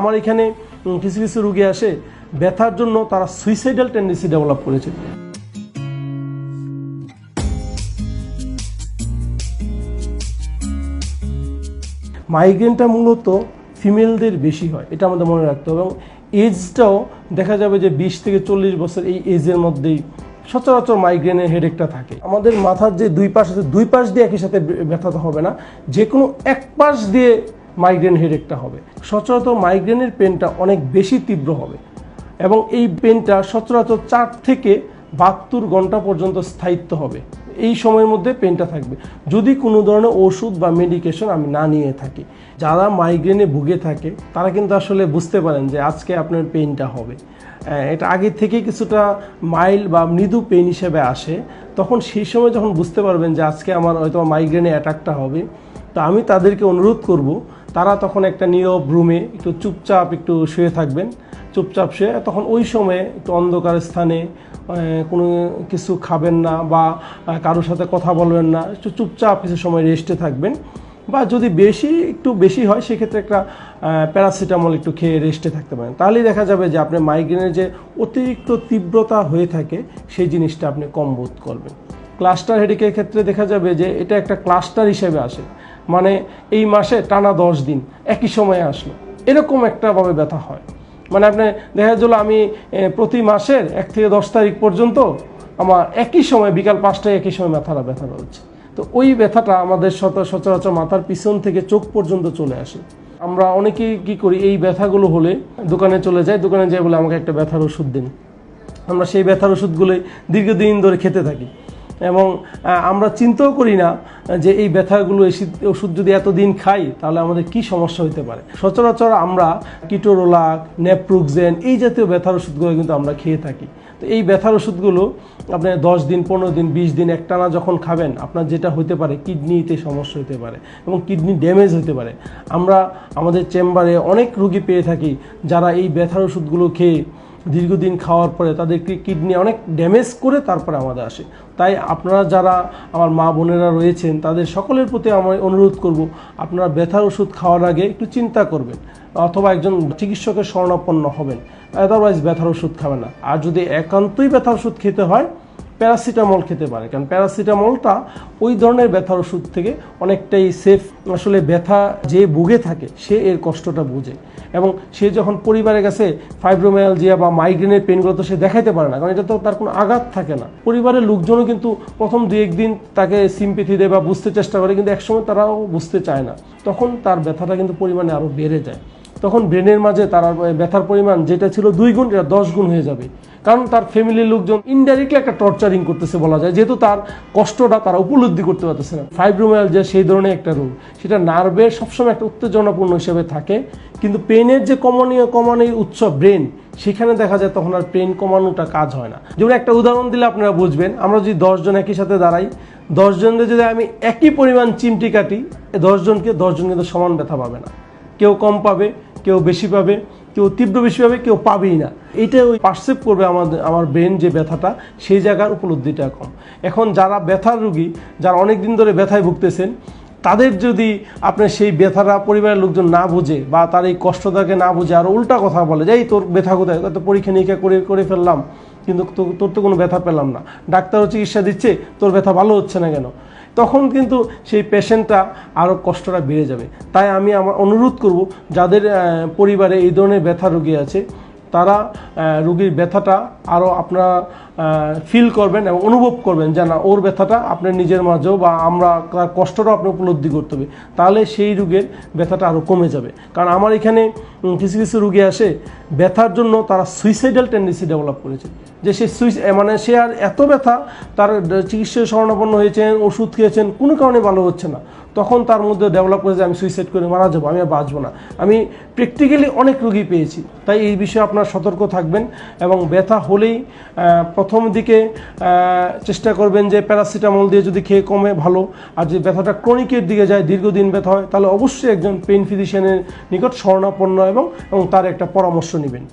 আমার এখানে কিছু কিছু রুগী আসে, ব্যথার জন্য তারা সুইসাইডাল টেন্ডেন্সি ডেভেলপ করেছে। মাইগ্রেনটা মূলত ফিমেলদের বেশি হয়, এটা আমাদের মনে রাখতে হবে। এবং এজটাও দেখা যাবে যে বিশ থেকে চল্লিশ বছর এই এজের মধ্যেই সচরাচর মাইগ্রেনের হেডেকটা থাকে। আমাদের মাথার যে দুই পাশ আছে, দুই পাশ দিয়ে একই সাথে ব্যথাটা হবে না। যে কোনো এক পাশ দিয়ে মাইগ্রেন হেডেকটা হবে। সচরাচর মাইগ্রেনের পেনটা অনেক বেশি তীব্র হবে এবং এই পেনটা সচরাচর চার থেকে বাহাত্তর ঘণ্টা পর্যন্ত স্থায়িত্ব হবে। এই সময়ের মধ্যে পেনটা থাকবে। যদি কোনো ধরনের ওষুধ বা মেডিকেশন আমি না নিয়ে থাকি, যারা মাইগ্রেনে ভুগে থাকে, তারা কিন্তু আসলে বুঝতে পারেন যে আজকে আপনার পেনটা হবে। এটা আগে থেকে কিছুটা মাইল্ড বা মৃদু পেন হিসেবে আসে। তখন সেই সময় যখন বুঝতে পারবেন যে আজকে আমার হয়তো মাইগ্রেনে অ্যাটাকটা হবে, তো আমি তাদেরকে অনুরোধ করব তারা তখন একটা নীরব রুমে একটু চুপচাপ একটু শুয়ে থাকবেন, চুপচাপ শুয়ে তখন ওই সময়ে একটু অন্ধকার স্থানে কোনো কিছু খাবেন না বা কারোর সাথে কথা বলবেন না, একটু চুপচাপ কিছু সময় রেস্টে থাকবেন। বা যদি বেশি, একটু বেশি হয়, সেক্ষেত্রে একটা প্যারাসিটামল একটু খেয়ে রেস্টে থাকতে পারেন। তাহলেই দেখা যাবে যে আপনার মাইগ্রেনের যে অতিরিক্ত তীব্রতা হয়ে থাকে, সেই জিনিসটা আপনি কম বোধ করবেন। ক্লাস্টার হেডিকের ক্ষেত্রে দেখা যাবে যে এটা একটা ক্লাস্টার হিসেবে আসে। মানে এই মাসে টানা দশ দিন, একই সময়ে আসলো। এরকম একটা ভাবে ব্যথা হয়। মানে আপনি দেখা গেল আমি প্রতি মাসের এক থেকে দশ তারিখ পর্যন্ত আমার একই সময়, বিকাল পাঁচটায় একই সময় ব্যথাটা ব্যথা হচ্ছে তো ওই ব্যথাটা আমাদের সচরাচর মাথার পিছন থেকে চোখ পর্যন্ত চলে আসে। আমরা অনেকেই কি করি, এই ব্যথাগুলো হলে দোকানে চলে যাই, দোকানে যাই বলে আমাকে একটা ব্যথার ওষুধ দিন। আমরা সেই ব্যথার ওষুধগুলোই দীর্ঘদিন ধরে খেতে থাকি। এবং আমরা চিন্তাও করি না যে এই ব্যথাগুলো এই ওষুধ যদি এতদিন খাই, তাহলে আমাদের কি সমস্যা হতে পারে? সচরাচর আমরা কিটোরোলাক নেপ্রুকজেন এই জাতীয় ব্যথার ওষুধগুলো কিন্তু আমরা খেয়ে থাকি। তো এই ব্যথার ওষুধগুলো আপনি দশ দিন, পনেরো দিন, বিশ দিন একটানা যখন খাবেন, আপনার যেটা হতে পারে, কিডনিতে সমস্যা হতে পারে এবং কিডনি ড্যামেজ হতে পারে। আমরা আমাদের চেম্বারে অনেক রুগী পেয়ে থাকি যারা এই ব্যথার ওষুধগুলো খেয়ে দীর্ঘদিন খাওয়ার পরে তাদের কিডনি অনেক ড্যামেজ করে তারপরে আমাদের আসে। তাই আপনারা যারা আমার মা বোনেরা রয়েছেন, তাদের সকলের প্রতি আমার অনুরোধ করব, আপনারা ব্যথার ওষুধ খাওয়ার আগে একটু চিন্তা করবেন অথবা একজন চিকিৎসকের শরণাপন্ন হবেন। আদারওয়াইজ ব্যথার ওষুধ খাবে না। আর যদি একান্তই ব্যথার ওষুধ খেতে হয় প্যারাসিটামল খেতে পারে, কারণ প্যারাসিটামলটা ওই ধরনের ব্যথার ওষুধ থেকে অনেকটাই সেফ আসলে ব্যথা যে ভুগে থাকে, সে এর কষ্টটা বুঝে। এবং সে যখন পরিবারের কাছে ফাইব্রোমায়ালজিয়া বা মাইগ্রেনের পেনগুলো তো সে দেখাইতে পারে না, কারণ এটা তো তার কোনো আঘাত থাকে না। পরিবারের লোকজনও কিন্তু প্রথম দু একদিন তাকে সিম্পিথি দেয় বা বুঝতে চেষ্টা করে, কিন্তু একসময় তারাও বুঝতে চায় না। তখন তার ব্যথাটা কিন্তু পরিমাণে আরও বেড়ে যায়। তখন ব্রেনের মাঝে তার ব্যথার পরিমাণ যেটা ছিল দুই গুণ, এটা দশ গুণ হয়ে যাবে। কারণ তার ফ্যামিলির লোকজন ইনডাইরেক্টলি একটা টর্চারিং করতেছে বলা যায়, যেহেতু তার কষ্টটা তারা উপলব্ধি করতে পারতেছে না। ফাইব্রোমায়াল যে সেই ধরনের একটা রোগ। সেটা নার্ভের সবসময় একটা উত্তেজনাপূর্ণ হিসেবে থাকে, কিন্তু পেনের যে কমনীয় কমানোর উৎস ব্রেন সেখানে দেখা যায় তখন আর পেন কমানোটা কাজ হয় না। যেমন একটা উদাহরণ দিলে আপনারা বুঝবেন, আমরা যদি দশজন একই সাথে দাঁড়াই দশজনকে যদি আমি একই পরিমাণ চিমটি কাটি দশজনকে দশজন কিন্তু সমান ব্যথা পাবে না। কেউ কম পাবে কেউ বেশি পাবে, কেউ তীব্র বেশি পাবে, কেউ পাবেই না। এটা ওই পার্সেপ করবে আমাদের, আমার ব্রেন যে ব্যথাটা, সেই জায়গার উপলব্ধিটা কম এখন যারা ব্যথার রুগী, যারা অনেক দিন ধরে ব্যথায় ভুগতেছেন, তাদের যদি আপনার সেই ব্যথাটা পরিবারের লোকজন না বুঝে বা তার এই কষ্টটাকে না বুঝে আর উল্টা কথা বলে যে, এই তোর ব্যথা কোথায়? তো পরীক্ষা নিরীক্ষা করে করে ফেললাম। কিন্তু তোর তো কোনো ব্যথা পেলাম না। ডাক্তারও চিকিৎসা দিচ্ছে, তোর ব্যথা ভালো হচ্ছে না কেন? তখন কিন্তু সেই পেশেন্টটা আরও কষ্টটা বেড়ে যাবে। তাই আমি আমার অনুরোধ করব, যাদের পরিবারে এই ধরনের ব্যথা রোগী আছে, তারা রুগীর ব্যথাটা আরও আপনারা ফিল করবেন এবং অনুভব করবেন যে না, ওর ব্যথাটা আপনার নিজের মাঝেও বা আমরা তার কষ্টটাও আপনি উপলব্ধি করতে হবে। তাহলে সেই রোগের ব্যথাটা আরও কমে যাবে। কারণ আমার এখানে কিছু কিছু রুগী আসে, ব্যথার জন্য তারা সুইসাইডাল টেন্ডেন্সি ডেভেলপ করেছে। যে সে সুইস মানে সে আর এত ব্যথা, তার চিকিৎসায় শরণাপন্ন হয়েছেন, ওষুধ খেয়েছেন, কোনো কারণে ভালো হচ্ছে না। তখন তার মধ্যে ডেভেলপ করেছে আমি সুইসাইড করে মারা যাব, আমি আর বাঁচবো না। আমি প্র্যাকটিক্যালি অনেক রুগী পেয়েছি। তাই এই বিষয়ে আপনার সতর্ক থাকবেন এবং ব্যথা হলেই প্রথম দিকে চেষ্টা করবেন যে প্যারাসিটামল দিয়ে যদি খেয়ে কমে ভালো, আর যদি ব্যথাটা ক্রনিকের দিকে যায়, দীর্ঘদিন ব্যথা হয়, তাহলে অবশ্যই একজন পেন ফিজিশিয়ানের নিকট শরণাপন্ন এবং এবং তার একটা পরামর্শ নেবেন।